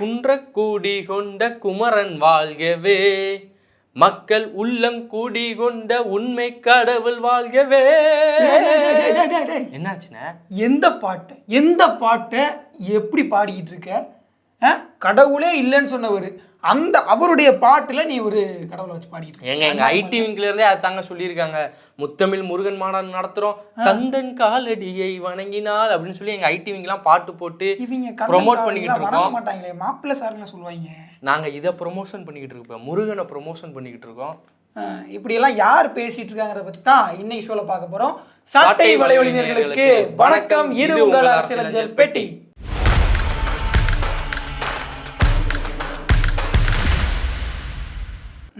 குன்றக்கூடி கொண்ட குமரன் வாழ்கவே. மக்கள் உள்ளம் கூடி கொண்ட உண்மை கடவுள் வாழ்கவே. என்னாச்சுண்ணே? எந்த பாட்டை எந்த பாட்டை எப்படி பாடிக்கிட்டு இருக்க? கடவுளே இல்லைன்னு சொன்னவர். அந்த அவருடைய பாட்டுல நீ ஒரு கடவுளை வச்சு பாடிட்டு. எங்க எங்க ஐடி விங்ல இருந்தே அது தாங்க சொல்லியிருக்காங்க. முத்தமிழ் முருகன் மாநாடு நடத்துறோம். கந்தன் காலடியை வணங்கினால் அப்படின்னு சொல்லி எங்க ஐடி விங்லாம் பாட்டு போட்டு இவங்க ப்ரொமோட் பண்ணிக்கிட்டு இருக்கோம். மாட்டாங்களே மாப்பிள்ளை சார்னு சொல்லுவாங்க. நாங்க இதை ப்ரொமோஷன் பண்ணிக்கிட்டு இருக்கோம். முருகனை ப்ரொமோஷன் பண்ணிக்கிட்டு இருக்கோம். இப்படியெல்லாம் யார் பேசிட்டு இருக்காங்கிறத பத்தி தான் இன்னைக்கு ஷோல பார்க்க போறோம். சாட்டை வலைவழிஞர்களுக்கு வணக்கம். இது உங்கள் அரசியலஞ்சல் பெட்டி.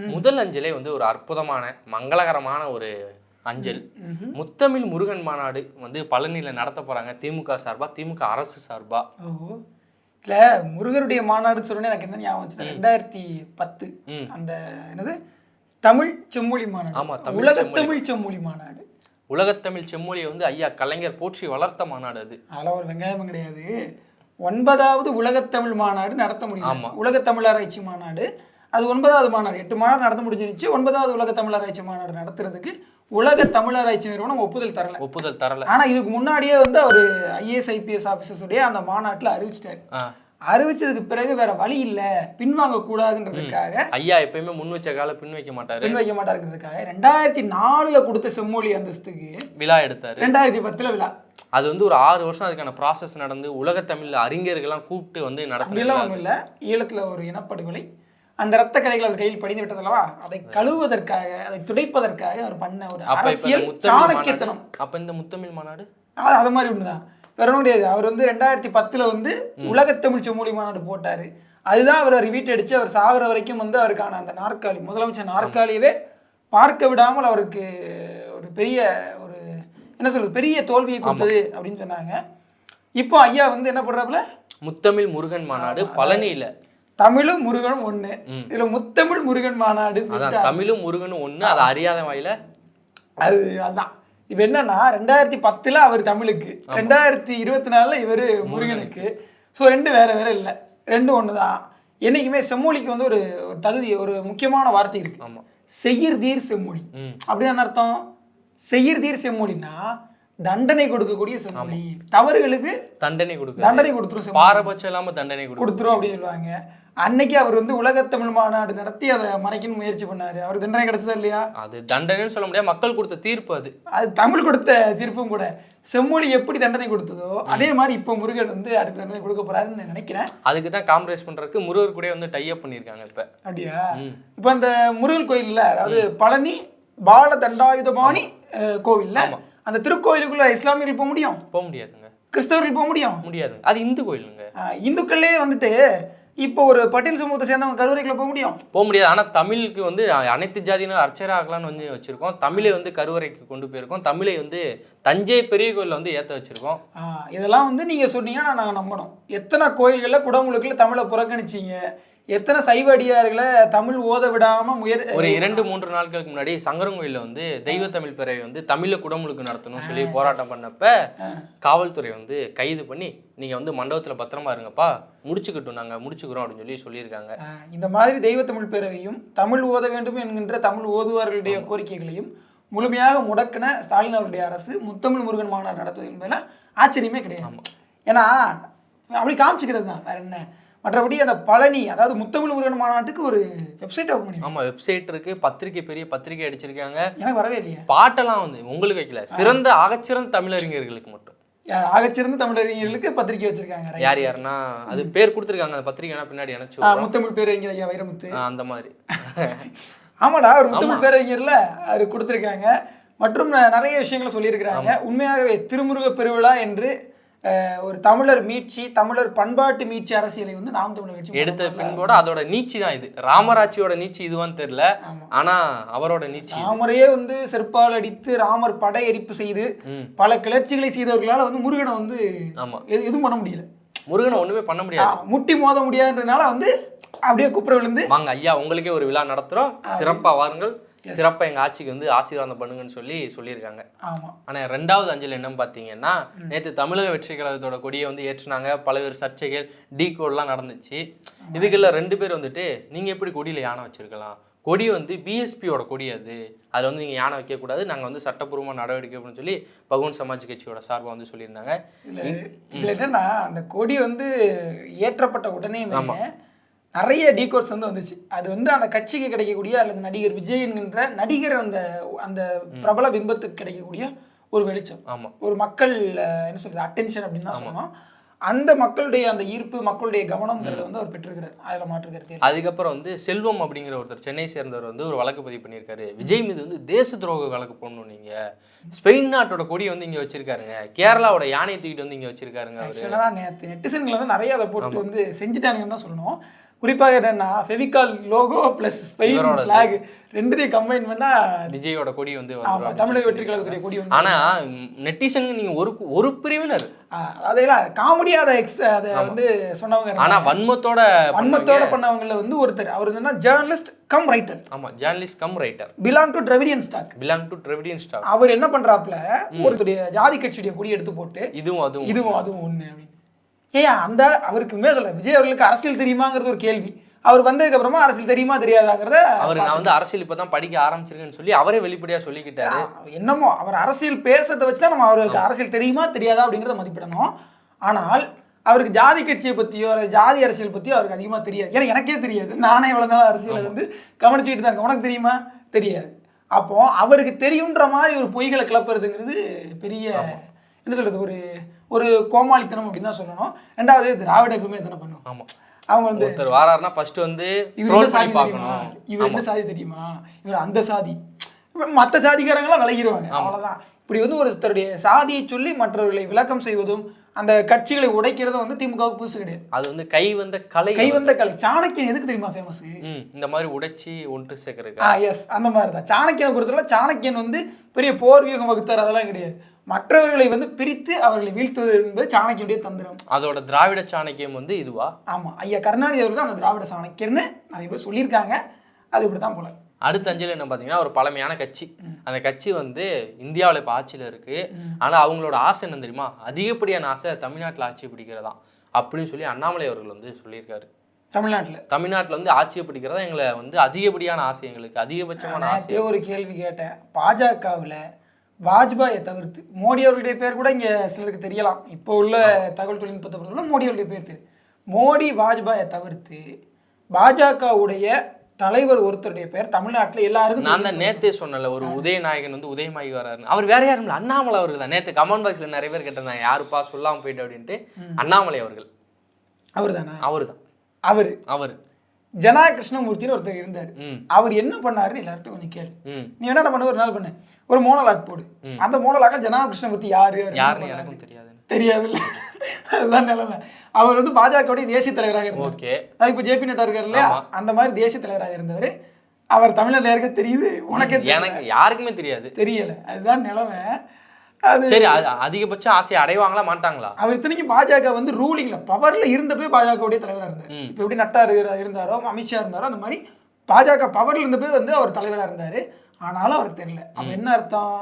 முதல் அஞ்சலே வந்து ஒரு அற்புதமான மங்களகரமான ஒரு அஞ்சல். முத்தமிழ் முருகன் மாநாடு வந்து பழனியில நடத்த போறாங்க திமுக சார்பா திமுக அரசு சார்பா. ஓஹோ. இல்ல முருகருடைய மாநாடுன்னு சொன்னோன்னே எனக்கு என்ன ஞாபகம் ரெண்டாயிரத்தி பத்து. அந்த என்னது? தமிழ் செம்மொழி மாநாடு. ஆமா, தமிழ் உலக. தமிழ் செம்மொழி மாநாடு. உலகத்தமிழ் செம்மொழியை வந்து ஐயா கலைஞர் போற்றி வளர்த்த மாநாடு அது. அதெல்லாம் ஒரு வெங்காயமும் கிடையாது. ஒன்பதாவது உலகத்தமிழ் மாநாடு நடத்த முடியும் ஆமா. உலக தமிழராய்ச்சி மாநாடு. அது ஒன்பதாவது மாநாடு. எட்டு மாநாடு நடத்த முடிஞ்சிருச்சு. ஒன்பதாவது உலக தமிழராய்ச்சி மாநாடு நடத்துறதுக்கு உலக தமிழராய்ச்சி நிறுவனம் ஒப்புதல் தரல. ஒப்புதல் தரல. ஆனா இதுக்கு முன்னாடியே வந்து அவர் ஐஏஎஸ் ஐபிஎஸ் ஆஃபீஸர்ஸ் உடைய அந்த மாநாட்டுல அறிவிச்சிட்டாரு. அறிவிச்சதுக்கு பிறகு வேற வழி இல்ல. பின்வாங்க கூடாதுன்றதுக்காக ஐயா எப்பயுமே முன் வச்ச கால பின் வைக்க மாட்டாரு. பின் வைக்க மாட்டாருங்கிறதுக்காக ரெண்டாயிரத்தி நாலுல கொடுத்த செம்மொழி அந்தஸ்துக்கு விழா எடுத்தாரு. ரெண்டாயிரத்தி பத்துல விழா. அது வந்து ஒரு ஆறு வருஷம் அதுக்கான ப்ராசஸ் நடந்து உலகத்தமிழ் அறிஞர்கள்லாம் கூப்பிட்டு வந்து நடத்தின இல்ல. ஈழத்துல ஒரு இனப்படுகொலை அந்த ரத்த கரைகள் அவர் கையில் படிந்து விட்டதல்லவா அதை கழுவுவதற்காக அதை துடைப்பதற்காக அவர் பண்ண ஒரு அரசியல் சாணக்கியத்தனம். அப்ப இந்த முத்தமிழ் மாநாடு? அது அது மாதிரி ஒண்ணுதான். வேற ஒன்றும் கிடையாது. அவர் வந்து ரெண்டாயிரத்தி பத்துல வந்து உலகத்தமிழ் செம்மொழி மாநாடு போட்டாரு. அதுதான் அவர் ரிவீட் அடிச்சு அவர் சாகுற வரைக்கும் வந்து அவருக்கான அந்த நாற்காலி முதலமைச்சர் நாற்காலியவே பார்க்க விடாமல் அவருக்கு ஒரு பெரிய ஒரு என்ன சொல்றது பெரிய தோல்வியை கொடுத்தது அப்படின்னு சொன்னாங்க. இப்போ ஐயா வந்து என்ன பண்றாப்புல முத்தமிழ் முருகன் மாநாடு பழனியில. தமிழும் முருகனும் ஒண்ணு. இதுல முத்தமிழ் முருகன் மாநாடு தமிழும் முருகனும் ஒண்ணு அது அறியாத வாயில. அது அதான். இப்ப என்னன்னா ரெண்டாயிரத்தி பத்துல அவர் தமிழுக்கு. ரெண்டாயிரத்தி இருபத்தி நாலுல இவர் முருகனுக்கு. ஸோ ரெண்டு வேற வேற இல்லை. ரெண்டும் ஒண்ணுதான். என்னைக்குமே செம்மொழிக்கு வந்து ஒரு ஒரு தகுதி ஒரு முக்கியமான வார்த்தை இருக்கு. ஆமா. செய்யர்தீர் செம்மொழி. ம். அப்படின்னு என்ன அர்த்தம் செய்யர்தீர் செம்மொழினா தண்டனை கொடுக்கக்கூடிய செம்மொழி. தவறுகளுக்கு தண்டனை கொடுக்க தண்டனை கொடுத்துரும் செம்மொழி. பாரபட்சம் இல்லாம தண்டனை கொடுக்கும் கொடுத்துரும் அப்படின்னு சொல்லுவாங்க. அன்னைக்கு அவர் வந்து உலகத்தமிழ் மாநாடு நடத்தி அதை மறைக்கணும்னு முயற்சி பண்ணாரு. அவர் தண்டனை கிடைச்சதா இல்லையா? அது தண்டனைன்னு சொல்ல முடியாது. மக்கள் கொடுத்த தீர்ப்பு அது. அது தமிழ் கொடுத்த தீர்ப்பும் கூட. செம்மொழி எப்படி தண்டனை கொடுத்ததோ அதே மாதிரி இப்போ முருகன் வந்து அடுத்த தண்டனை கொடுக்க போறாருன்னு நான் நினைக்கிறேன். அதுக்கு தான் காம்ப்ரமைஸ் பண்றதுக்கு முருகர் கூட வந்து டைப் பண்ணியிருக்காங்க இப்ப. அப்படியா. இப்போ அந்த முருகன் கோயில்ல அதாவது பழனி பால தண்டாயுதபாணி கோவில்ல அந்த திருக்கோயிலுக்குள்ள இஸ்லாமியர்கள் போக முடியும்? போக முடியாதுங்க. கிறிஸ்தவர்கள் போக முடியும்? முடியாதுங்க அது இந்து கோயிலுங்க. இந்துக்கள்லயே வந்துட்டு இப்போ ஒரு பட்டியல் சமூகத்தை சேர்ந்தவங்க கருவறைக்குள்ள போக முடியும்? போக முடியாது. ஆனா தமிழுக்கு வந்து அனைத்து ஜாதியினர் அர்ச்சரை ஆகலாம்னு வந்து வச்சிருக்கோம். தமிழை வந்து கருவறைக்கு கொண்டு போயிருக்கோம். தமிழை வந்து தஞ்சை பெரிய கோயில்ல வந்து ஏத்த வச்சிருக்கோம். இதெல்லாம் வந்து நீங்க சொன்னீங்கன்னா நாங்க நம்பணும். எத்தனை கோயில்கள்ல குடமுழுக்குல தமிழை புறக்கணிச்சீங்க? எத்தனை சைவ அடியார்களை தமிழ் ஓத விடாம முயற் ஒரு இரண்டு மூன்று நாட்களுக்கு முன்னாடி சங்கரங்கோயில்ல வந்து தெய்வ தமிழ் பிறவை வந்து தமிழை குடமுழுக்கு நடத்தணும்னு சொல்லி போராட்டம் பண்ணப்ப காவல்துறை வந்து கைது பண்ணி நீங்க வந்து மண்டபத்துல பத்திரமா இருங்கப்பா முடிச்சுக்கிட்டோம் நாங்க முடிச்சுக்கிறோம் அப்படின்னு சொல்லி சொல்லியிருக்காங்க. இந்த மாதிரி தெய்வ தமிழ் பேரவையும் தமிழ் ஓத வேண்டும் என்கின்ற தமிழ் ஓதுவார்களுடைய கோரிக்கைகளையும் முழுமையாக முடக்கின ஸ்டாலின் அவருடைய அரசு முத்தமிழ் முருகன் மாநாடு நடத்துவது என்பதுல ஆச்சரியமே கிடையாது. ஏன்னா அப்படி காமிச்சுக்கிறது தான் வேற என்ன? மற்றபடி அந்த பழனி அதாவது முத்தமிழ் முருகன் மாநாட்டுக்கு ஒரு வெப்சைட் ஓப்பன் பண்ணி ஆமா வெப்சைட் இருக்கு. பத்திரிக்கை பெரிய பத்திரிக்கை அடிச்சிருக்காங்க. எனக்கு வரவே இல்லையா. பாட்டெல்லாம் வந்து உங்களுக்கு வைக்கல. சிறந்த ஆகச்சிறந்த தமிழறிஞர்களுக்கு மட்டும். ஆகச்சிறந்த தமிழறிஞர்களுக்கு பத்திரிக்கை வச்சிருக்காங்க. யார் யாருன்னா அது பேர் கொடுத்துருக்காங்க. அந்த பத்திரிக்கைனா பின்னாடி எனக்கு முத்தமிழ் பேரறிஞர் ஐயா வைரமுத்து. அந்த மாதிரி. ஆமாடா ஒரு முத்தமிழ் பேரறிஞர்ல அவர் கொடுத்துருக்காங்க. மற்றும் நிறைய விஷயங்களை சொல்லியிருக்கிறாங்க. உண்மையாகவே திருமுருக பெருவிழா என்று ஒரு தமிழர் மீட்சி தமிழர் பண்பாட்டு மீட்சி அரசியலை வந்து நாம் தமிழர் கட்சி எடுத்த பின்போட அதோட நீச்சி தான் இது. ராமராட்சியோட நீச்சி இதுவான்னு தெரியல. ஆனா அவரோட நீச்சி. ராமரையே வந்து செருப்பால் அடித்து ராமர் படை எரிப்பு செய்து. பல கிளர்ச்சிகளை செய்தவர்களால வந்து முருகனை வந்து ஆமா. எது- எதுவும் பண்ண முடியல. முருகனை ஒண்ணுமே பண்ண முடியாது. முட்டி மோத முடியாதுன்றதுனால வந்து அப்படியே குப்புற விழுந்து வாங்க ஐயா உங்களுக்கே ஒரு விழா நடத்துறோம். சிறப்பா வாருங்கள். சிறப்பா எங்க ஆட்சிக்கு வந்து ஆசீர்வாதம் பண்ணுங்கன்னு சொல்லி சொல்லியிருக்காங்க. ஆமா. ஆனா ரெண்டாவது அஞ்சல் என்னன்னு பார்த்தீங்கன்னா நேத்து தமிழக வெற்றி கழகத்தோட கொடியை வந்து ஏற்றுனாங்க. பல்வேறு சர்ச்சைகள் டீ கோட்லாம் நடந்துச்சு இதுக்கெல்லாம் ரெண்டு பேர் வந்துட்டு நீங்க எப்படி கொடியில யானை வச்சிருக்கலாம்? கொடி வந்து பிஎஸ்பியோட கொடி அது. அதில் வந்து நீங்கள் யானை வைக்கக்கூடாது நாங்கள் வந்து சட்டப்பூர்வமாக நடவடிக்கை அப்படின்னு சொல்லி பகுவன் சமாஜ் கட்சியோட சார்பாக வந்து சொல்லியிருந்தாங்க. இதுல இதுல என்னன்னா அந்த கொடி வந்து ஏற்றப்பட்ட உடனே நிறைய டீகோர்ஸ் வந்து வந்துச்சு. அது வந்து அந்த கட்சிக்கு கிடைக்கக்கூடிய அல்லது நடிகர் விஜய் என்கின்ற நடிகர் அந்த அந்த பிரபல பிம்பத்துக்கு கிடைக்கக்கூடிய ஒரு வெளிச்சம். ஆமாம் ஒரு மக்கள் என்ன சொல்றது அட்டென்ஷன் அப்படின்னு தான் சொல்லணும். அந்த மக்களுடைய அந்த ஈர்ப்பு மக்களுடைய கவனம்ங்கிறத வந்து அவர் பெற்றிருக்கிறார். அதுல மாற்று கருத்து இல்லை. அதுக்கப்புறம் வந்து செல்வம் அப்படிங்கிற ஒருத்தர் சென்னை சேர்ந்தவர் வந்து ஒரு வழக்கு பதிவு பண்ணியிருக்காரு. விஜய் மீது வந்து தேச துரோக வழக்கு போடணும் நீங்க. ஸ்பெயின் நாட்டோட கொடியை வந்து இங்க வச்சிருக்காருங்க. கேரளாவோட யானையை தூக்கிட்டு வந்து இங்க வச்சிருக்காருங்க நேற்று நெட்டிசன்கள் வந்து நிறைய அதை போட்டு வந்து செஞ்சுட்டானுங்கன்னு தான் சொல்லணும். குறிப்பாக என்னன்னா Fevicol logo plus Spain. Flag ரெண்டுத்தையும் கம்பைன் பண்ணா விஜயோட கொடி வந்து தமிழக வெற்றி கழகத்துடைய கொடி வந்து ஆனா நெட்டிசன் நீங்க ஒரு ஒரு பிரிவினர். அதெல்லாம் காமெடியாக அதை எக்ஸ்ட்ரா அதை வந்து சொன்னவங்க ஆனா. வன்மத்தோட வன்மத்தோட பண்ணவங்கள வந்து ஒருத்தர். அவர் என்னன்னா ஜேர்னலிஸ்ட் கம் ரைட்டர் ஆமா journalist cum writer belong to Dravidian stock belong to Dravidian star அவர் என்ன பண்றாப்ல ஒருத்தருடைய ஜாதி கட்சியுடைய கொடி எடுத்து போட்டு இதுவும் அதுவும். இதுவும் அதுவும் ஒண்ணு அப்படின்னு. ஏன் அந்த அவருக்குமே சொல்ல விஜய் அவர்களுக்கு அரசியல் தெரியுமாங்கிறது ஒரு கேள்வி. அவர் வந்ததுக்கு அப்புறமா அரசியல் தெரியுமா தெரியாதாங்கிறத அவர் நான் வந்து அரசியல் இப்பதான் படிக்க ஆரம்பிச்சிருக்கேன்னு சொல்லி அவரே வெளிப்படையா சொல்லிக்கிட்டாரு. என்னமோ அவர் அரசியல் பேசுறதை வச்சு தான் நம்ம அவருக்கு அரசியல் தெரியுமா தெரியாதா அப்படிங்கிறத மதிப்பிடணும். ஆனால் அவருக்கு ஜாதி கட்சியை பற்றியோ அல்லது ஜாதி அரசியல் பற்றியோ அவருக்கு அதிகமாக தெரியாது. ஏன்னா எனக்கே தெரியாது. நானே இவ்வளோ நாள் அரசியலை வந்து கவனிச்சுக்கிட்டு தான் இருக்கேன். உனக்கு தெரியுமா? தெரியாது. அப்போ அவருக்கு தெரியுன்ற மாதிரி ஒரு பொய்களை கிளப்புறதுங்கிறது பெரிய என்ன சொல்றது ஒரு ஒரு கோமாளித்தனம் அப்படின்னு தான் சொல்லணும். ரெண்டாவது திராவிட எப்பவுமே தானே பண்ணும். ஆமா. அவங்க வந்து ஒருத்தர் வாராருன்னா ஃபர்ஸ்ட் வந்து இவர் என்ன சாதி தெரியுமா? இவர் என்ன சாதி தெரியுமா? இவர் அந்த சாதி. மற்ற சாதிக்காரங்களாம் விலகிடுவாங்க அவ்வளவுதான். இப்படி வந்து ஒருத்தருடைய சாதியை சொல்லி மற்றவர்களை விளக்கம் செய்வதும் அந்த கட்சிகளை உடைக்கிறதும் வந்து திமுகவுக்கு புதுசு கிடையாது. அது வந்து கை வந்த கலை. கை வந்த கலை. சாணக்கியன் எதுக்கு தெரியுமா ஃபேமஸ் இந்த மாதிரி உடைச்சி ஒன்று சேர்க்கறதுக்கு ஆ எஸ் அந்த மாதிரி தான் சாணக்கியனை பொறுத்தவரை சாணக்கியன் வந்து பெரிய போர் வியூகம் வகுத்தார். அதெல்லாம் கிடையாது. மற்றவர்களை வந்து பிரித்து அவர்களை வீழ்த்துவது என்பது சாணக்கியனுடைய தந்திரம். அதோட திராவிட சாணக்கியம் வந்து இதுவா? ஆமா. ஐயா கருணாநிதி அவர்கள் தான் அந்த திராவிட சாணக்கியர்னு நிறைய பேர் சொல்லியிருக்காங்க. அது இப்படி தான் போல. அடுத்த அஞ்சல் என்ன பார்த்தீங்கன்னா ஒரு பழமையான கட்சி. அந்த கட்சி வந்து இந்தியாவில் இப்போ ஆட்சியில் இருக்கு. ஆனா அவங்களோட ஆசை என்ன தெரியுமா? அதிகப்படியான ஆசை தமிழ்நாட்டில் ஆட்சி பிடிக்கிறதா? அப்படின்னு சொல்லி அண்ணாமலை அவர்கள் வந்து சொல்லியிருக்காரு. தமிழ்நாட்டில். தமிழ்நாட்டில் வந்து ஆட்சியை பிடிக்கிறதா? எங்களை வந்து அதிகப்படியான ஆசை எங்களுக்கு அதிகபட்சமான ஆசை. ஒரு கேள்வி கேட்டேன். பாஜகவில் வாஜ்பாயை தவிர்த்து மோடி அவர்களுடைய பேர் கூட இங்கே சிலருக்கு தெரியலாம். இப்போ உள்ள தகவல் தொழில்நுட்பத்தை பொறுத்தவரை மோடி அவருடைய பேர் தெரியும். மோடி வாஜ்பாயை தவிர்த்து பாஜகவுடைய தலைவர் ஒருத்தருடைய பேர் தமிழ்நாட்டில் எல்லாருக்கும் நான். தான் நேத்தே சொன்னல ஒரு உதயநாயகன் வந்து உதயமாகி வராருன்னு. அவர் வேற யாரும் இல்லை அண்ணாமலை அவர்கள் தான். நேத்து கமெண்ட் பாக்ஸ்ல நிறைய பேர் கேட்டிருந்தாங்க யாருப்பா சொல்லாம போயிட்டு அப்படின்ட்டு. அண்ணாமலை அவர்கள். அவர் தானே அவர் தான் அவர். அவர். ஜனா கிருஷ்ணமூர்த்தின்னு ஒருத்தர் இருந்தார். அவர் என்ன பண்ணாருன்னு எல்லார்ட்டும் கொஞ்சம் கேளு. நீ என்ன பண்ண ஒரு நாள் பண்ணு. ஒரு மோனலாக் போடு. அந்த மோனலாக ஜனா கிருஷ்ணமூர்த்தி யாரு பண்ணாரு? எனக்கும் தெரியாது. தெரியாதுல்ல. அதுதான் நிலைமை. அவர் வந்து பாஜகவுடைய தேசிய தலைவராக இருந்தார். ஓகே. இப்போ ஜேபி நட்டா இருக்கார் இல்லையா? அந்த மாதிரி தேசிய தலைவராக இருந்தவர். அவர் தமிழ்நாட்டில் இருக்க தெரியுது? உனக்கே. எனக்கு யாருக்குமே தெரியாது. தெரியல. அதுதான் நிலைமை. சரி அது அதிகபட்ச ஆசையை அடைவாங்களா மாட்டாங்களா? அவர் இத்தனைக்கும் பாஜக வந்து ரூலிங்ல பவர்ல இருந்தப்பே பாஜகவுடைய தலைவராக இருந்தார். இப்போ எப்படி நட்டா இருந்தாரோ அமித்ஷா இருந்தாரோ அந்த மாதிரி பாஜக பவர்ல இருந்தப்பே வந்து அவர் தலைவராக இருந்தார். ஆனாலும் அவருக்கு தெரியல. அப்ப என்ன அர்த்தம்?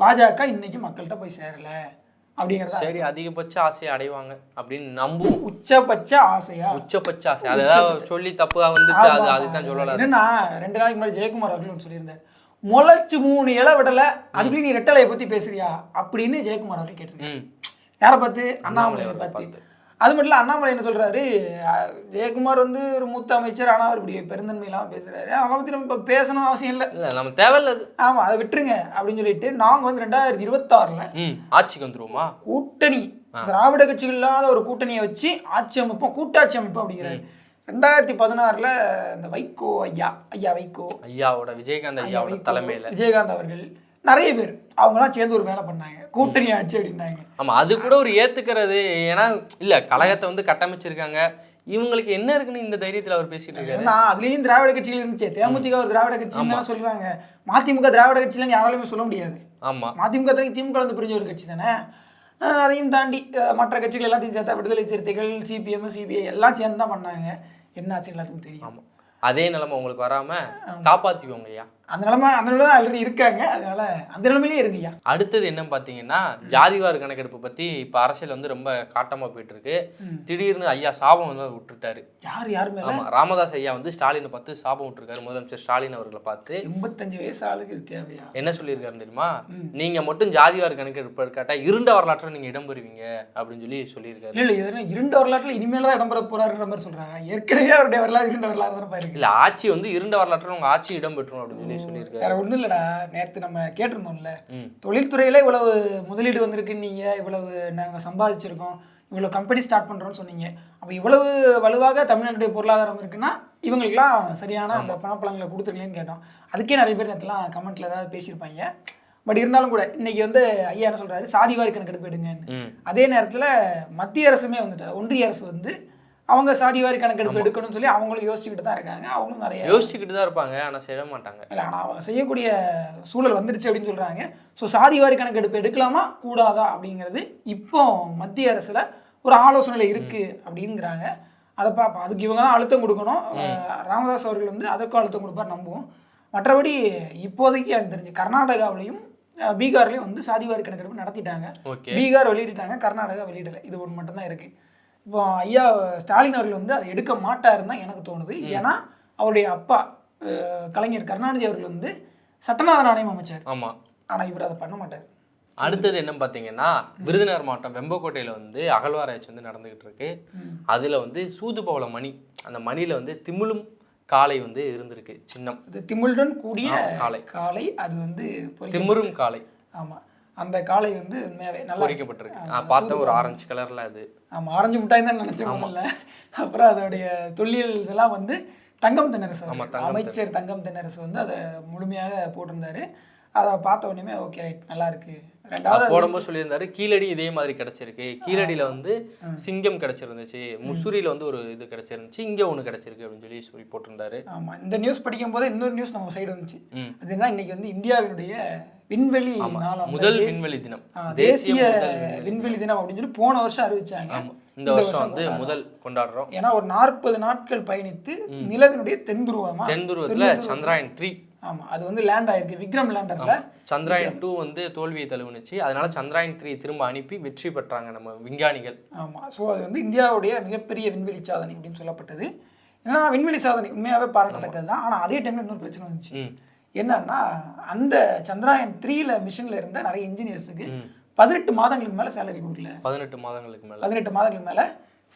பாஜக இன்னைக்கு மக்கள்கிட்ட போய் சேரல அப்படிங்கிறதா சரி அதிகபட்ச ஆசையை அடைவாங்க அப்படின்னு நம்புவோம். உச்சபட்ச ஆசையா? உச்சபட்ச ஆசை. அதை ஏதாவது சொல்லி தப்பா வந்துட்டு அது அதுதான் சொல்லலாம் என்னன்னா ரெண்டு நாளைக்கு முன்னாடி ஜெயக்குமார் அவர்கள் சொல்லியிருந்தார். முளைச்சு மூணு இலை விடல அதுக்குள்ளே நீ ரெட்டலையை பத்தி பேசுறியா? அப்படின்னு ஜெயக்குமார் அவர்கள் கேட்டிருக்காரு. யாரை பார்த்து? அண்ணாமலையை பார்த்து. அது மட்டும் இல்ல அண்ணாமலை என்ன சொல்றாரு? அஹ், ஜெயக்குமார் வந்து ஒரு மூத்த அமைச்சர் ஆனா அவர் இப்படி பெருந்தன்மை இல்லாம பேசுறாரு. அதை பத்தி நம்ம இப்ப பேசணும் அவசியம் இல்லை. இல்ல நம்ம தேவையில்ல அது. ஆமா அதை விட்டுருங்க அப்படின்னு சொல்லிட்டு நாங்க வந்து ரெண்டாயிரத்தி இருபத்தாறுல ஆட்சிக்கு வந்துருவோமா? கூட்டணி திராவிட கட்சிகள் இல்லாத ஒரு கூட்டணியை வச்சு ஆட்சி அமைப்போம் கூட்டாட்சி அமைப்போம் அப்படிங்கிறாரு. ரெண்டாயிரத்தி பதினாறுல இந்த வைகோ ஐயா ஐயா வைகோ. ஐயாவோட விஜயகாந்த் ஐயாவோட தலைமையில. விஜயகாந்த் அவர்கள் நிறைய பேர் அவங்களாம் சேர்ந்து ஒரு வேலை பண்ணாங்க. கூட்டணி ஆட்சி அப்படின்னாங்க. ஆமா அது கூட ஒரு ஏத்துக்கிறது. ஏன்னா இல்ல கழகத்தை வந்து கட்டமைச்சிருக்காங்க. இவங்களுக்கு என்ன இருக்குன்னு இந்த தைரியத்துல அவர் பேசிட்டு இருக்காரு? ஏன்னா அதுலயும் திராவிட கட்சிகள் இருந்துச்சு. தேமுதிக ஒரு திராவிட கட்சின்னு தான் சொல்றாங்க மதிமுக திராவிட கட்சியிலன்னு யாராலையுமே சொல்ல முடியாது. ஆமா. மதிமுக திமுக வந்து பிரிஞ்ச ஒரு கட்சி தானே? அதையும் தாண்டி மற்ற கட்சிகள் எல்லாத்தையும் சேர்த்தா விடுதலை சிறுத்தைகள் சிபிஎம் சிபிஐ எல்லாம் சேர்ந்து தான் பண்ணாங்க. என்ன ஆச்சு எல்லாத்துக்கும் தெரியும். அதே நிலைமை உங்களுக்கு வராம காப்பாத்திக்கோங்க ஐயா அந்த நிலைமை அந்த நிலைமை ஆல்ரெடி இருக்காங்க. அதனால அந்த நிலைமையிலே இருங்கய்யா. அடுத்தது என்ன பார்த்தீங்கன்னா ஜாதிவார் கணக்கெடுப்பு பத்தி இப்போ அரசியல் வந்து ரொம்ப காட்டமா போயிட்டு இருக்கு திடீர்னு ஐயா சாபம் வந்து விட்டுட்டாரு. யார் யார் மேல? ஆமா ராமதாஸ் ஐயா வந்து ஸ்டாலினை பார்த்து சாபம் விட்டுருக்காரு முதலமைச்சர் ஸ்டாலின் அவர்களை பார்த்து. எண்பத்தஞ்சு வயசு ஆளுக்கு இது தேவையா? என்ன சொல்லியிருக்காரு தெரியுமா? நீங்க மட்டும் ஜாதிவார் கணக்கெடுப்பு எடுக்காட்டா இருண்ட வரலாற்றை நீங்க இடம் பெறுவீங்க அப்படின்னு சொல்லி சொல்லியிருக்காரு. இல்ல இல்ல இருண்ட வரலாற்றுல இனிமேல் தான் இடம்பெற போறாருன்ற மாதிரி சொல்றாங்க ஏற்கனவே அவருடைய வரலாறு இருண்ட வரலாறு தானே பாருங்க இல்ல ஆட்சி வந்து இருண்ட வரலாற்று உங்க ஆட்சி இடம் பெற்றணும் அப்படின்னு சொல்லி சொல்லியிருக்காரு. வேற ஒண்ணும் இல்லடா. நேத்து நம்ம கேட்டிருந்தோம்ல. தொழில்துறையில இவ்வளவு முதலீடு வந்திருக்கு நீங்க இவ்வளவு நாங்க சம்பாதிச்சிருக்கோம் இவ்வளவு கம்பெனி ஸ்டார்ட் பண்றோம்னு சொன்னீங்க. அப்ப இவ்வளவு வலுவாக தமிழ்நாட்டுடைய பொருளாதாரம் இருக்குன்னா இவங்களுக்குலாம் சரியான அந்த பணப்பழங்களை கொடுத்துருக்கீங்கன்னு கேட்டோம். அதுக்கே நிறைய பேர் நேற்றுலாம் கமெண்ட்ல ஏதாவது பேசியிருப்பாங்க. பட் இருந்தாலும் கூட இன்னைக்கு வந்து ஐயா என்ன சொல்றாரு? சாதிவாரி கணக்கெடுப்பு எடுங்கன்னு. அதே நேரத்துல மத்திய அரசுமே வந்துட்டு ஒன்றிய அரசு வந்து அவங்க சாதிவாரி கணக்கெடுப்பு எடுக்கணும்னு சொல்லி அவங்களும் யோசிச்சுக்கிட்டு தான் இருக்காங்க. அவங்களும் நிறைய யோசிச்சுக்கிட்டு தான் இருப்பாங்க ஆனா செய்ய மாட்டாங்க. இல்லை ஆனால் அவங்க செய்யக்கூடிய சூழல் வந்துருச்சு அப்படின்னு சொல்கிறாங்க ஸோ சாதிவாரி கணக்கெடுப்பு எடுக்கலாமா கூடாதா அப்படிங்கிறது இப்போ மத்திய அரசில் ஒரு ஆலோசனையில் இருக்குது அப்படிங்கிறாங்க. அதை பார்ப்போம் அதுக்கு இவங்க தான் அழுத்தம் கொடுக்கணும். ராமதாஸ் அவர்கள் வந்து அதற்கும் அழுத்தம் கொடுப்பார் நம்புவோம். மற்றபடி இப்போதைக்கு எனக்கு தெரிஞ்சு கர்நாடகாவிலையும் பீகார்லையும் வந்து சாதிவாரி கணக்கெடுப்பு நடத்திட்டாங்க. பீகார் வெளியிட்டாங்க கர்நாடகா வெளியிடலை. இது ஒன்று மட்டும்தான் இருக்கு. இப்போ ஐயா ஸ்டாலின் அவர்கள் வந்து அதை எடுக்க மாட்டாருன்னு தான் எனக்கு தோணுது. ஏன்னா அவருடைய அப்பா கலைஞர் கருணாநிதி அவர்கள் வந்து சட்டநாதன் ஆணையம் அமைச்சார். ஆமா. ஆனா இவர் அதை பண்ண மாட்டார். அடுத்தது என்ன பார்த்தீங்கன்னா விருதுநகர் மாவட்டம் வெம்பக்கோட்டையில் வந்து அகழ்வாராய்ச்சி வந்து நடந்துகிட்டு இருக்கு. அதில் வந்து சூதுபவள மணி அந்த மணியில் வந்து திமிழும் காளை வந்து இருந்திருக்கு சின்னம். திமிழுடன் கூடிய காளை. காளை அது வந்து திமிரும் காளை ஆமா. அந்த காளை வந்து உண்மையாவே நல்லா. பொறிக்கப்பட்டிருக்கு. நான் பார்த்தேன் ஒரு ஆரஞ்சு கலர்ல அது. ஆமா ஆரஞ்சு மிட்டாய் தான் நினைச்சேன் முதல்ல அப்புறம் அதோடைய தொல்லியல் இதெல்லாம் வந்து தங்கம் தென்னரசு அமைச்சர் தங்கம் தென்னரசு வந்து அதை முழுமையாக போட்டிருந்தாரு. அதை பார்த்த உடனே ஓகே ரைட் நல்லா இருக்கு. ரெண்டாவது போடும்போது சொல்லியிருந்தாரு கீழடி இதே மாதிரி கிடைச்சிருக்கு. கீழடியில வந்து சிங்கம் கிடைச்சிருந்துச்சு. முசூரியில வந்து ஒரு இது கிடைச்சிருந்துச்சு. இங்க ஒண்ணு கிடைச்சிருக்கு அப்படின்னு சொல்லி சொல்லி போட்டிருந்தாரு. ஆமா. இந்த நியூஸ் படிக்கும் போது இன்னொரு நியூஸ் நம்ம சைடு வந்துச்சு. அது என்ன இன்னைக்கு வந்து இந்தியாவினுடைய விண்வெளி முதல் விண்வெளி தினம். தேசிய விண்வெளி தினம். அப்படின்னு சொல்லி போன வருஷம் அறிவிச்சாங்க. இந்த வருஷம் வந்து முதல் கொண்டாடுறோம். ஏன்னா ஒரு நாற்பது நாட்கள் பயணித்து நிலவினுடைய தென் துருவமா? தென் துருவத்துல சந்திராயன் த்ரீ. ஆமா அது வந்து லேண்ட் ஆயிருக்கு. விக்ரம் லேண்டர்ல சந்திராயன் டூ வந்து தோல்வியை தழுவுனுச்சு. அதனால சந்திராயன் த்ரீ திரும்ப அனுப்பி வெற்றி பெற்றாங்க நம்ம விஞ்ஞானிகள். ஆமா. ஸோ அது வந்து இந்தியாவுடைய மிகப்பெரிய விண்வெளி சாதனை அப்படின்னு சொல்லப்பட்டது. ஏன்னா விண்வெளி சாதனை உண்மையாவே பாராட்டத்தக்கது தான் ஆனா அதே டைம்ல இன்னொரு பிரச்சனை வந்துச்சு. என்னன்னா அந்த சந்திராயன் த்ரீல மிஷன்ல இருந்த நிறைய இன்ஜினியர்ஸுக்கு. பதினெட்டு மாதங்களுக்கு மேல சேலரி கொடுக்கல. பதினெட்டு மாதங்களுக்கு மேல. பதினெட்டு மாதங்களுக்கு மேல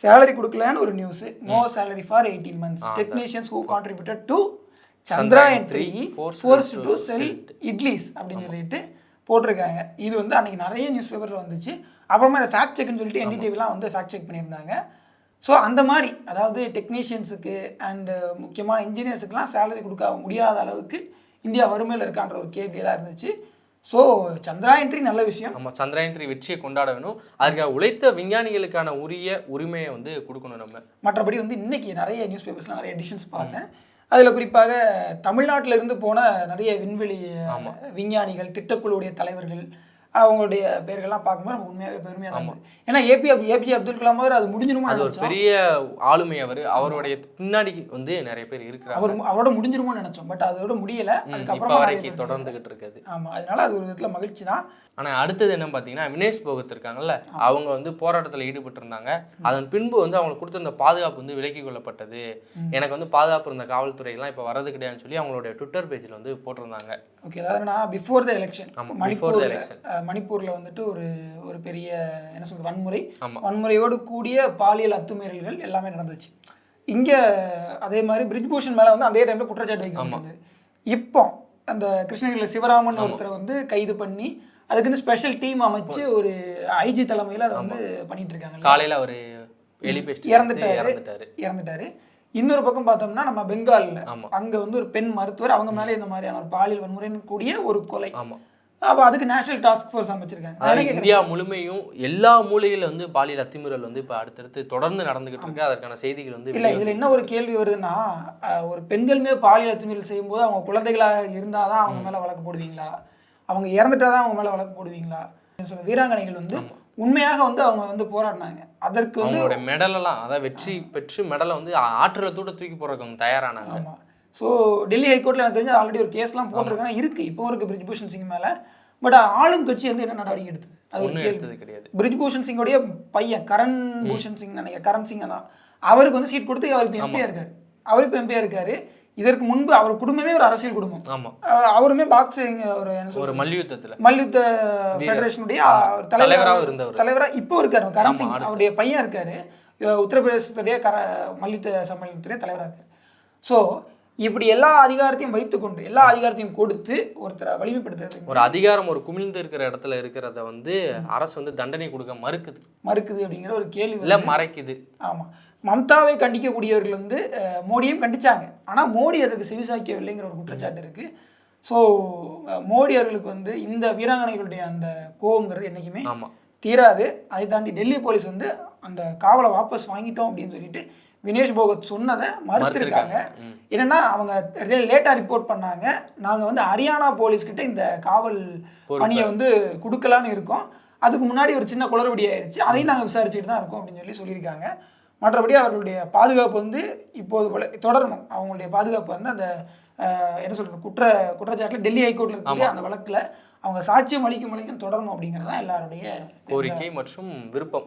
சேலரி கொடுக்கலன்னு ஒரு news no salary for eighteen months technicians who contributed to Chandrayaan three forced to sell idlis அப்படின்னு சொல்லிட்டு போட்டிருக்காங்க. இது வந்து அன்னைக்கு நிறைய நியூஸ் பேப்பர்ல வந்துச்சு. அப்புறமா இந்த ஃபேக்ட் செக்னு சொல்லிட்டு என்டிடிவிலாம் வந்து ஃபேக்ட் செக் பண்ணியிருந்தாங்க. ஸோ அந்த மாதிரி அதாவது டெக்னீஷியன்ஸுக்கு அண்ட் முக்கியமான இன்ஜினியர்ஸுக்குலாம் சேலரி கொடுக்க முடியாத அளவுக்கு இந்தியா வறுமையில் இருக்கான்ற ஒரு கேள்வியெல்லாம் இருந்துச்சு. ஸோ சந்திராயன் த்ரீ நல்ல விஷயம். நம்ம சந்திராயன் த்ரீ வெற்றியை கொண்டாட வேணும். அதுக்காக உழைத்த விஞ்ஞானிகளுக்கான உரிய உரிமையை வந்து கொடுக்கணும் நம்ம. மற்றபடி வந்து இன்னைக்கு நிறைய நியூஸ் பேப்பர்ஸ்லாம் நிறைய எடிஷன்ஸ் பார்த்தேன். அதில் குறிப்பாக தமிழ்நாட்டில் இருந்து போன நிறைய விண்வெளி விஞ்ஞானிகள் திட்டக்குழுவுடைய தலைவர்கள் அவங்களுடைய பேர்கள்லாம் பார்க்கும்போது நமக்கு உண்மையாகவே பெருமையாக தான் ஏன்னா ஏபி ஏபிஜே அப்துல் கலாம் அவர் அது முடிஞ்சிருமோ அது ஒரு பெரிய ஆளுமை அவர். அவருடைய பின்னாடி வந்து நிறைய பேர் இருக்கிறாங்க. அவர் அவரோட முடிஞ்சிருமோ நினைச்சோம். பட் அதோட முடியல. அதுக்கப்புறமா வரைக்கும் தொடர்ந்துகிட்டு இருக்குது. ஆமா அதனால அது ஒரு விதத்துல மகிழ்ச்சி தான். ஆனா அடுத்தது என்ன பாத்தீங்கன்னா வினேஷ் போகத் இருக்காங்கல்ல அவங்க வந்து போராட்டத்துல ஈடுபட்டு இருந்தாங்க அதன் பின்பு வந்து அவங்களுக்கு கொடுத்த அந்த பாதுகாப்பு வந்து விலக்கி கொள்ளப்பட்டது. எனக்கு வந்து பாதுகாப்பு இருந்த காவல்துறையெல்லாம் இப்ப வரது கிடையாதுன்னு சொல்லி அவங்களுடைய ட்விட்டர் பேஜ்ல வந்து போட்டிருந்தாங்க. ஓகே அதாவது நான் பிஃபோர் த எலெக்ஷன் ஆமா, before மணிப்பூர் the election. மணிப்பூர்ல வந்துட்டு ஒரு ஒரு பெரிய என்ன சொல்றது வன்முறை. வன்முறையோடு கூடிய பாலியல் அத்துமீறல்கள் எல்லாமே நடந்துச்சு. இங்க அதே மாதிரி பிரிஜ்பூஷன் மேல வந்து அதே டைம்ல குற்றச்சாட்டு வைக்கப்பட்டது இப்போ அந்த கிருஷ்ணகிரியில் சிவராமன் ஒருத்தரை வந்து கைது பண்ணி அதுக்குன்னு ஸ்பெஷல் டீம் அமைச்சு ஒரு ஐஜி தலைமையில அதை வந்து பண்ணிட்டு இருக்காங்க காலையில அவரு இறந்துட்டாரு. இறந்துட்டாரு. இன்னொரு பக்கம் பார்த்தோம்னா நம்ம பெங்கால்ல. அங்க வந்து ஒரு பெண் மருத்துவர் அவங்க மேலே இந்த மாதிரியான ஒரு பாலியல் வன்முறைன்னு கூடிய ஒரு கொலை. ஆமா. அப்ப அதுக்கு நேஷனல் டாஸ்க் ஃபோர்ஸ் அமைச்சிருக்காங்க. இந்தியா முழுமையும் எல்லா மூலையில வந்து பாலியல் அத்துமீறல் வந்து இப்ப அடுத்தடுத்து தொடர்ந்து நடந்துகிட்டு இருக்கு. அதற்கான செய்திகள் வந்து இல்ல இதுல என்ன ஒரு கேள்வி வருதுன்னா ஒரு பெண்கள் மீது பாலியல் அத்துமீறல் செய்யும்போது அவங்க குழந்தைகளா இருந்தாதான் அவங்க மேல வழக்கு போடுவீங்களா? அவங்க இறந்துட்டாதான் அவங்க மேல வழக்கு போடுவீங்களா? சொல்ல வீராங்கனைகள் வந்து உண்மையாக வந்து அவங்க வந்து போராடினாங்க. அதற்கு வந்து அவங்களோட மெடல் எல்லாம் அதாவது வெற்றி பெற்று மெடலை வந்து ஆற்றுல தூட தூக்கி போறதுக்கு அவங்க தயாரானாங்க. ஸோ டெல்லி ஹைகோர்ட்டில் எனக்கு தெரிஞ்சு ஆல்ரெடி ஒரு கேஸ்லாம் போட்டிருக்காங்க. இருக்கு. இப்போ இருக்கு பிரிஜ்பூஷன் சிங் மேலே. பட் ஆளும் கட்சி வந்து என்ன நடவடிக்கை எடுத்தது? அது ஒரு எடுத்தது கிடையாது. பிரிஜ்பூஷன் சிங்கோடைய பையன் கரண் பூஷன் சிங் நினைக்கிறேன். கரண் சிங் தான். அவருக்கு வந்து சீட் கொடுத்து அவர் இப்போ எம்பியாக இருக்காரு. அவர் இப்போ எம்பியாக இருக்காரு. இதற்கு முன்பு அவர் குடும்பமே ஒரு அரசியல் குடும்பம். அவருமே பாக்ஸிங் ஒரு ஒரு மல்யுத்தத்துல. மல்யுத்த ஃபெடரேஷனுடைய தலைவராக இருந்தவர். தலைவரா இப்போ இருக்காரு. கரண் சிங். அவருடைய பையன் இருக்காரு. உத்தரப்பிரதேசத்துடைய கர மல்யுத்த சம்மேளனத்துடைய தலைவராக இருக்காரு. ஸோ இப்படி எல்லா அதிகாரத்தையும் வைத்துக்கொண்டு எல்லா அதிகாரத்தையும் கொடுத்து ஒருத்தரை வலிமைப்படுத்துறது. ஒரு அதிகாரம் ஒரு குமிழ்ந்து இருக்கிற இடத்துல இருக்கிறத வந்து அரசு வந்து தண்டனை கொடுக்க மறுக்குது. மறுக்குது அப்படிங்கிற ஒரு கேள்வி இல்ல மறைக்குது. ஆமாம் மம்தாவை கண்டிக்கக்கூடியவர்கள் வந்து மோடியும் கண்டிச்சாங்க. ஆனால் மோடி அதற்கு செவிசாய்க்கவில்லைங்கிற ஒரு குற்றச்சாட்டு இருக்குது ஸோ மோடி அவர்களுக்கு வந்து இந்த வீராங்கனைகளுடைய அந்த கோவங்கிறது என்றைக்குமே ஆமா. தீராது. அதை தாண்டி டெல்லி போலீஸ் வந்து அந்த காவலை வாபஸ் வாங்கிட்டோம் அப்படின்னு சொல்லிட்டு வினேஷ் போகத் சொன்னதை மறுத்திருக்காங்க. என்னன்னா அவங்க லேட்டாக ரிப்போர்ட் பண்ணாங்க. நாங்கள் வந்து ஹரியானா போலீஸ் கிட்ட இந்த காவல் பணியை வந்து கொடுக்கலான்னு இருக்கோம். அதுக்கு முன்னாடி ஒரு சின்ன குளறுபடி ஆயிடுச்சு. அதையும் நாங்கள் விசாரிச்சுட்டு தான் இருக்கோம் அப்படின்னு சொல்லி சொல்லியிருக்காங்க. மற்றபடி அவர்களுடைய பாதுகாப்பு வந்து இப்போது போல தொடரணும். அவங்களுடைய பாதுகாப்பு வந்து அந்த என்ன சொல்றது குற்ற குற்றச்சாட்டில் டெல்லி ஹைகோர்ட்டில் இருக்கக்கூடிய அந்த வழக்கில் அவங்க சாட்சியம் அளிக்கும் வரைக்கும் தொடரணும் அப்படிங்கிறது தான் எல்லாருடைய கோரிக்கை மற்றும் விருப்பம்.